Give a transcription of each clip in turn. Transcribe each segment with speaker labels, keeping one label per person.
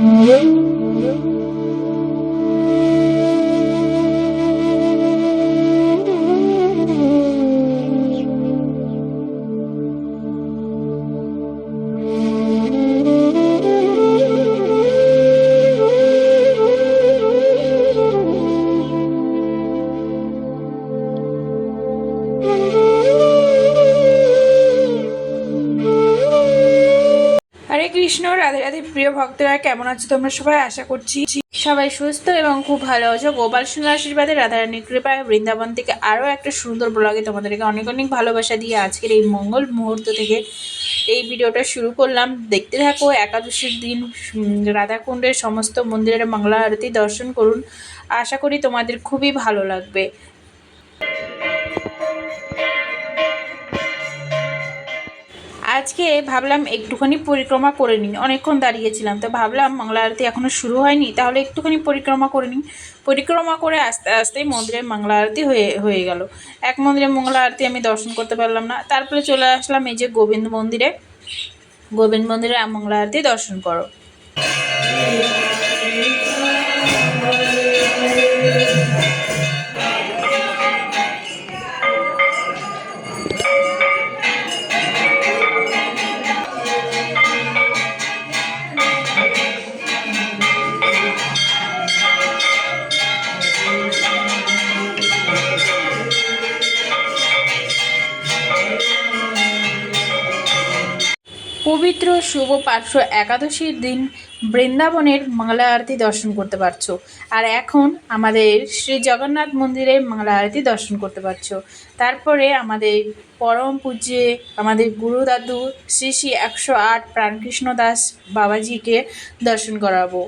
Speaker 1: Thank you. Krishna, Radhe Radhe প্রিয় ভক্তরা, কেমন আছো তোমরা সবাই? আশা করছি সবাই সুস্থ এবং খুব ভালো আছো। গোপাল সোনার আশীর্বাদে রাধারানীর কৃপায় বৃন্দাবন থেকে আরও একটা সুন্দর ব্লগে তোমাদেরকে অনেক অনেক ভালোবাসা দিয়ে আজকের এই মঙ্গল মুহূর্ত থেকে এই ভিডিওটা শুরু করলাম। দেখতে থাকো, একাদশীর দিন রাধাকুণ্ডের সমস্ত মন্দিরের মঙ্গলা আরতি দর্শন করুন। আশা করি তোমাদের খুবই ভালো লাগবে। আজকে ভাবলাম একটুখানি পরিক্রমা করে নিই। অনেকক্ষণ দাঁড়িয়েছিলাম, তো ভাবলাম মঙ্গলা আরতি এখনও শুরু হয়নি, তাহলে একটুখানি পরিক্রমা করে নিই। পরিক্রমা করে আস্তে আস্তেই মন্দিরে মঙ্গলা আরতি হয়ে হয়ে গেল। এক মন্দিরে মঙ্গলা আরতি আমি দর্শন করতে পারলাম না। তারপরে চলে আসলাম এই যে গোবিন্দ মন্দিরে। গোবিন্দ মন্দিরে মঙ্গলা আরতি দর্শন করো। পবিত্র শুভ পার্শ্ব একাদশীর দিন বৃন্দাবনের মঙ্গলা আরতি দর্শন করতে পারছ। আর এখন আমাদের শ্রী জগন্নাথ মন্দিরের মঙ্গলা আরতি দর্শন করতে পারছ। তারপরে আমাদের পরম পূজ্য আমাদের গুরু দাদু শ্রী শ্রী একশো আট প্রাণকৃষ্ণ দাস বাবাজিকে দর্শন করাবো।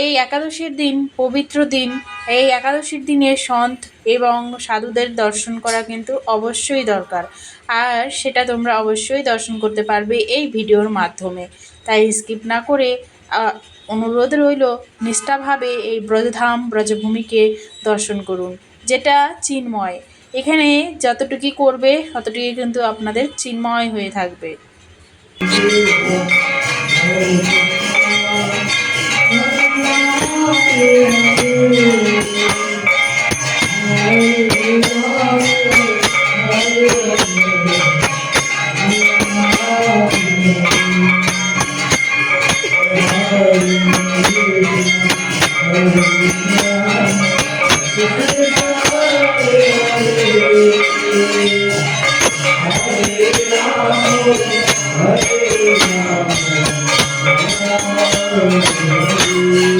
Speaker 1: এই একাদশীর দিন, পবিত্র দিন, এই একাদশীর দিনে সন্ত এবং সাধুদের দর্শন করা কিন্তু অবশ্যই দরকার। আর সেটা তোমরা অবশ্যই দর্শন করতে পারবে এই ভিডিওর মাধ্যমে। তাই স্কিপ না করে অনুরোধ রইল, নিষ্ঠাভাবে এই ব্রজধাম, ব্রজভূমিকে দর্শন করুন, যেটা চিন্ময়। এখানে যতটুকু করবে ততটুকু কিন্তু আপনাদের চিন্ময় হয়ে থাকবে। Thank you. Música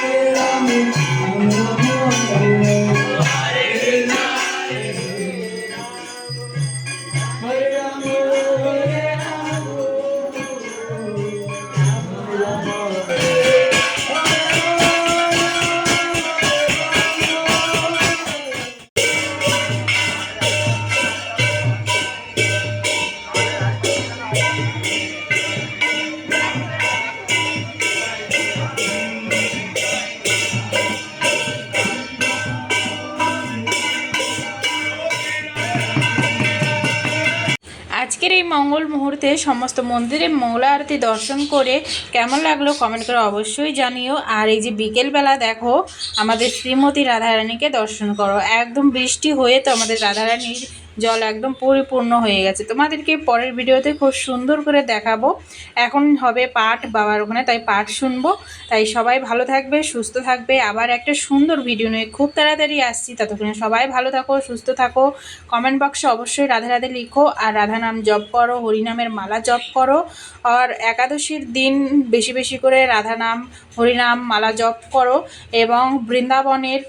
Speaker 2: এই মঙ্গল মুহূর্তে সমস্ত মন্দিরে মঙ্গলা আরতি দর্শন করে কেমন লাগল কমেন্ট করে অবশ্যই জানিও। আর এই যে বিকেলবেলা দেখো, আমাদের শ্রীমতী রাধারানীকে দর্শন করো। একদম বৃষ্টি হয়ে তো আমাদের রাধারানীর জল একদম পরিপূর্ণ হয়ে গেছে। তোমাদেরকে পরের ভিডিওতে খুব সুন্দর করে দেখাবো। এখন হবে পাঠ বাবার ওখানে, তাই পাঠ শুনব। তাই সবাই ভালো থাকবে, সুস্থ থাকবে। আবার একটা সুন্দর ভিডিও নিয়ে খুব তাড়াতাড়ি আসছি। ততক্ষণে সবাই ভালো থাকো, সুস্থ থাকো। কমেন্ট বক্সে অবশ্যই রাধে রাধে লিখো। আর রাধা নাম জপ করো হরিনামের মালা জপ করো। আর একাদশীর দিন বেশি বেশি করে রাধা নাম হরিনাম মালা জপ করো। এবং বৃন্দাবনের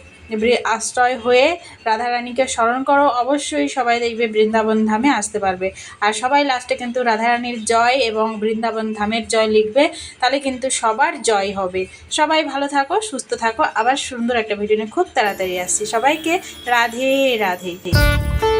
Speaker 2: আশ্রয় হয়ে রাধারানীকে স্মরণ করো, অবশ্যই সবাই দেখবে বৃন্দাবন ধামে আসতে পারবে। আর সবাই লাস্টে কিন্তু রাধারানীর জয় এবং বৃন্দাবন ধামের জয় লিখবে, তাহলে কিন্তু সবার জয় হবে। সবাই ভালো থাকো, সুস্থ থাকো। আবার সুন্দর একটা ভিডিও নিয়ে খুব তাড়াতাড়ি আসছি। সবাইকে রাধে রাধে।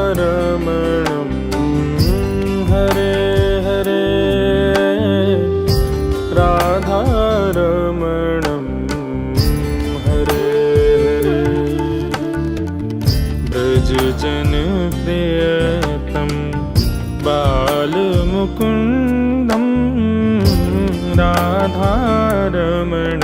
Speaker 3: राधारमणं हरे हरे राधारमणं हरे हरे ब्रज जन प्रियतम बालमुकुन्दं राधारमणं